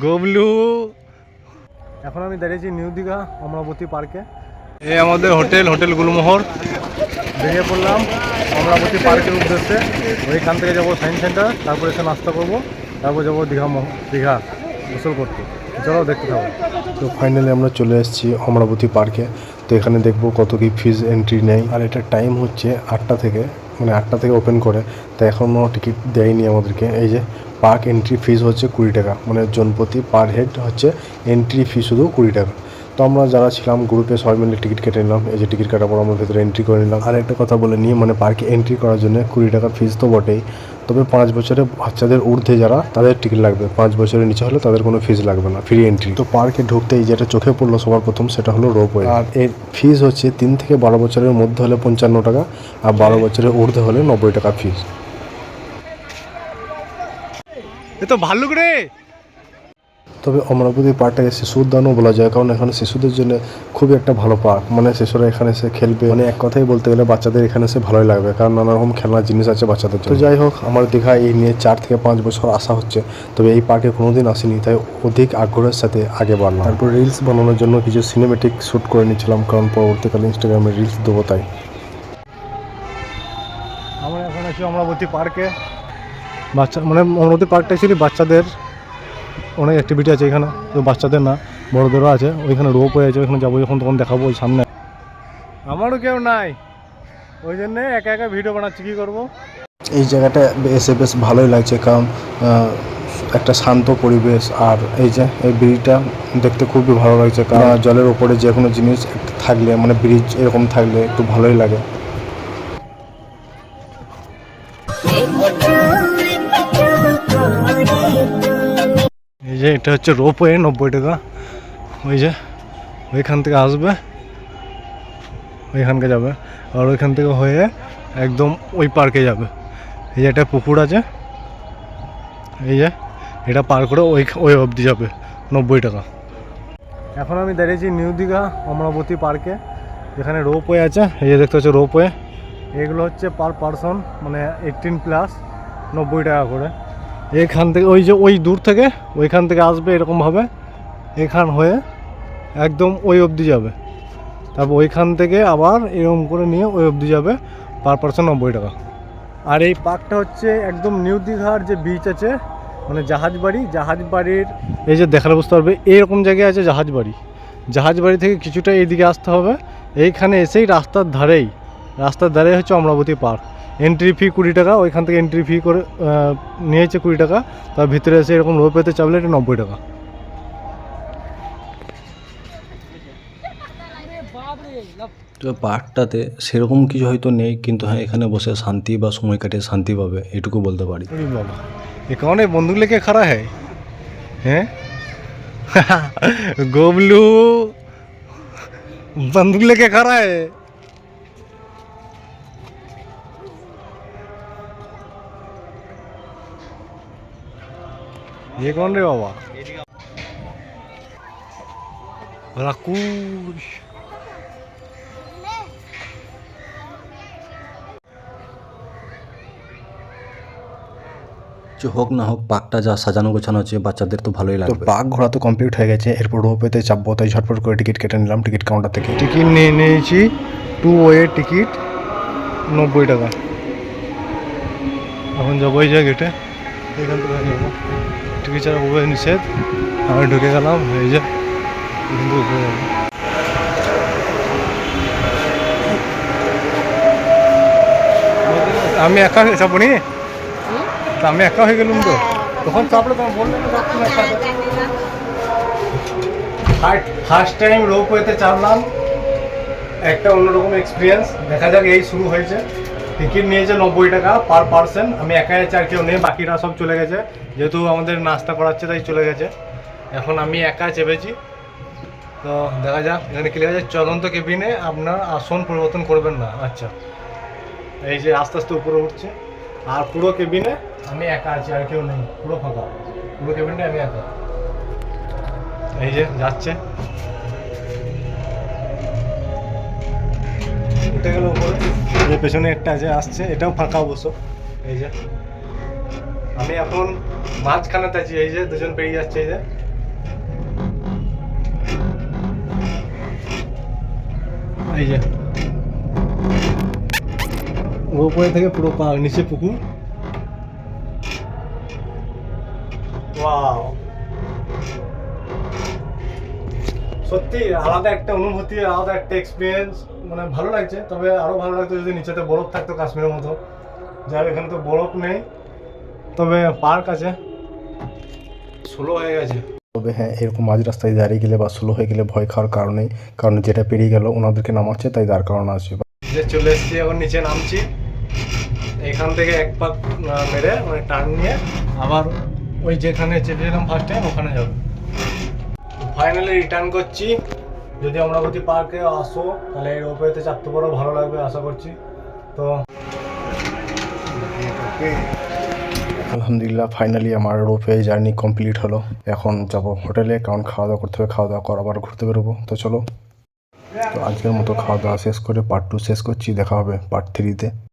গবলু। এখন আমি দাঁড়িয়েছি নিউ দীঘা অমরাবতী পার্কে এই আমাদের হোটেল হোটেল গুলমোহর। বেরিয়ে পড়লাম অমরাবতী পার্কের উদ্দেশ্যে। ওইখান থেকে যাব সায়েন্স সেন্টার তারপরে এসে নাস্তা করব। তারপর যাব দীঘা মহ- দীঘা গোসল করতে চলো দেখতে থাকো। তো ফাইনালি আমরা চলে এসেছি অমরাবতী পার্কে তো এখানে দেখব কত কি ফিজ এন্ট্রি নেই। আর এটা টাইম হচ্ছে আটটা থেকে মানে আটটা থেকে ওপেন করে। তো এখনও টিকিট দেয়নি আমাদেরকে। এই যে পার্ক এন্ট্রি ফিজ হচ্ছে কুড়ি টাকা। মানে জনপ্রতি পার হেড হচ্ছে এন্ট্রি ফি শুধু কুড়ি টাকা। তো আমরা যারা ছিলাম গ্রুপে সবাই মিলে টিকিট কেটে নিলাম। এই যে টিকিট কাটার পর আমরা ভেতরে এন্ট্রি করে নিলাম। আর একটা কথা বলে নিই মানে পার্কে এন্ট্রি করার জন্য কুড়ি টাকা ফিজ তো বটেই। তবে পাঁচ বছরের বাচ্চাদের ঊর্ধ্বে যারা, তাদের টিকিট লাগবে। পাঁচ বছরের নিচে হলে তাদের কোনো ফিজ লাগবে না ফ্রি এন্ট্রি তো পার্কে ঢুকতেই যেটা চোখে পড়ল সবার প্রথম, সেটা হলো রোপওয়ে আর এর ফিজ হচ্ছে তিন থেকে বারো বছরের মধ্যে হলে পঞ্চান্ন টাকা, আর বারো বছরের ঊর্ধ্বে হলে নব্বই টাকা ফিজ এ তো ভাল্লুক রে। তবে অমরাবতী পার্কটাকে শিশু উদ্যানও বলা যায় কারণ এখানে শিশুদের জন্য খুবই একটা ভালো পার্ক। মানে শিশুরা এখানে এসে খেলবে। মানে এক কথাই বলতে গেলে বাচ্চাদের এখানে এসে ভালোই লাগবে কারণ নানা রকম খেলনার জিনিস আছে বাচ্চাদের তো যাই হোক আমার দীঘা এই নিয়ে চার থেকে পাঁচ বছর আসা হচ্ছে তবে এই পার্কে কোনোদিন আসিনি তাই অধিক আগ্রহের সাথে আগে বাড়লাম। তারপর রিলস বানানোর জন্য কিছু সিনেমেটিক শ্যুট করে নিচ্ছিলাম কারণ পরবর্তীকালে ইনস্টাগ্রামে রিলস দেবো তাই। আমরা এখন আছি অমরাবতী পার্কে। বাচ্চা মানে অমরাবতী পার্কটা অ্যাকচুয়ালি বাচ্চাদের অনেক অ্যাক্টিভিটি আছে এখানে। তো বাচ্চাদের না বড়োদেরও আছে। ওইখানে রোপ হয়ে আছে ওইখানে যাব যখন তখন দেখাবো ওই সামনে। আমারও কেউ নাই। ওই জন্যে একা একা ভিডিও বানাচ্ছি কী করব? এই জায়গাটা এসে বেশ ভালোই লাগছে কারণ একটা শান্ত পরিবেশ। আর এই যে এই ব্রিজটা দেখতে খুবই ভালো লাগছে কারণ জলের ওপরে যে কোনো জিনিস থাকলে মানে ব্রিজ এরকম থাকলে একটু ভালোই লাগে। যে এটা হচ্ছে রোপওয়ে নব্বই টাকা ওই যে, ওইখান থেকে আসবে, ওইখানকে যাবে। আর ওইখান থেকে হয়ে একদম ওই পার্কে যাবে। এই যে একটা পুকুর আছে, এই যে, এটা পার করে ওই ওই অবধি যাবে নব্বই টাকা এখন আমি দাঁড়িয়েছি নিউ দীঘা অমরাবতী পার্কে, যেখানে রোপওয়ে আছে। এই যে দেখতে হচ্ছে রোপওয়ে। এগুলো হচ্ছে পার পারসন মানে এইটিন প্লাস, নব্বই টাকা করে। এখান থেকে, ওই যে, ওই দূর থেকে, ওইখান থেকে আসবে এরকমভাবে এখান হয়ে একদম ওই অবধি যাবে। তারপর ওইখান থেকে আবার এরকম করে নিয়ে ওই অবধি যাবে পার পার্সন নব্বই টাকা। আর এই পার্কটা হচ্ছে একদম নিউ দীঘার যে বিচ আছে মানে জাহাজ বাড়ি, জাহাজ বাড়ির এই যে দেখালে বুঝতে পারবে এইরকম জায়গায় আছে জাহাজ বাড়ি। জাহাজ বাড়ি থেকে কিছুটা এইদিকে আসতে হবে, এইখানে এসেই রাস্তার ধারেই, রাস্তার ধারে হচ্ছে অমরাবতী পার্ক। এন্ট্রি ফি কুড়ি টাকা ওইখান থেকে এন্ট্রি ফি করে আহ, নিয়েছে কুড়ি টাকা তার ভিতরে এসে এরকম রোপেতে চাপলে এটা নব্বই টাকা তো পার্কটাতে সেরকম কিছু হয়তো নেই কিন্তু হ্যাঁ এখানে বসে শান্তি বা সময় কাটিয়ে শান্তি পাবে এটুকু বলতে পারি अरे बाबा ये कौन है बंदूक लेके खड़ा है हैं गोबलू बंदूक लेके खड़ा है ये कौन रे बाबा राकुश যে হোক না হোক পার্কটা যা সাজানো গোছানো আছে বাচ্চাদের তো ভালোই তো লাগবে পার্ক ঘোরা তো কমপ্লিট হয়ে গেছে এরপর রোপেতে চাপবো তাই ঝটপট করে টিকিট কেটে নিলাম টিকিট কাউন্টার থেকে টিকিট নিয়ে নিয়েছি টু ওয়ে টিকিট নব্বই টাকা এখন যাবো এই যে গেটে এখান থেকে টিকিট উপরে নিষেধ। আমি ঢুকে গেলাম, এই যে উপরে আমি একা হয়ে যাব তা আমি একা হয়ে গেলুম তো। তখন চাপলে তোমার বললেন ফার্স্ট টাইম রোপওয়েতে চাপলাম একটা অন্যরকম এক্সপিরিয়েন্স দেখা যাক এই শুরু হয়েছে। টিকিট নিয়েছে নব্বই টাকা পার পার্সন। আমি একাই আছি আর কেউ নেই, বাকিরা সব চলে গেছে। যেহেতু আমাদের নাস্তা করাচ্ছে, তাই চলে গেছে। এখন আমি একা চেপেছি। তো দেখা যাক, এখানে কি লেখা চলন্ত কেবিনে আপনার আসন পরিবর্তন করবেন না। আচ্ছা। এই যে আস্তে আস্তে উপরে উঠছে। আর পুরো কেবিনে আমি একা আছি, আর কেউ নেই। পুরো ফাঁকা। পুরো কেবিনটা আমি একা। এই যে যাচ্ছে। উঠে গেল উপরে। যে পেছনে একটা আছে আসছে, এটাও ফাঁকা অবশ্য। এই যে। আমি এখন মাঝখানে আছি, এই যে দুজন পেরিয়ে যাচ্ছে, এই যে। এই যে। উপরে থেকে পুরো পা, নিচে পুকুর। ওয়াও। সত্যি আলাদা একটা অনুভূতি আলাদা একটা এক্সপিরিয়েন্স মানে ভালো লাগছে। তবে আরও ভালো লাগতো যদি নিচেতে বরফ থাকতো কাশ্মীরের মতো। যাই এখানে তো বরফ নেই। তবে পার্ক আছে। স্লো হয়ে গেছে। তবে হ্যাঁ এরকম মাঝ রাস্তায় দাঁড়িয়ে গেলে বা স্লো হয়ে গেলে ভয় খাওয়ার কারণেই কারণ যেটা পেরিয়ে গেল ওনাদেরকে নামাচ্ছে তাই দাঁড় কারণ আছে। যে চলে এসেছি এখন নিচে নামছি। এখান থেকে এক পাক মেরে মানে টার্ন নিয়ে আবার ওই যেখানে চেপেছিলাম ফার্স্ট টাইম ওখানে যাব। ফাইনালি রিটার্ন করছি। যদি অমরাবতী পার্কে আসো, তাহলে এই রোপওয়েতে চাপতে পারো ভালো লাগবে, আশা করছি। তো আলহামদুলিল্লাহ ফাইনালি আমার রোপওয়ে জার্নি কমপ্লিট হলো। এখন যাব হোটেলে কারণ খাওয়া দাওয়া করতে হবে, খাওয়া দাওয়া কর, আবার ঘুরতে বেরোবো। তো চলো। তো আজকের মতো খাওয়া দাওয়া শেষ করে পার্ট টু শেষ করছি, দেখা হবে পার্ট থ্রিতে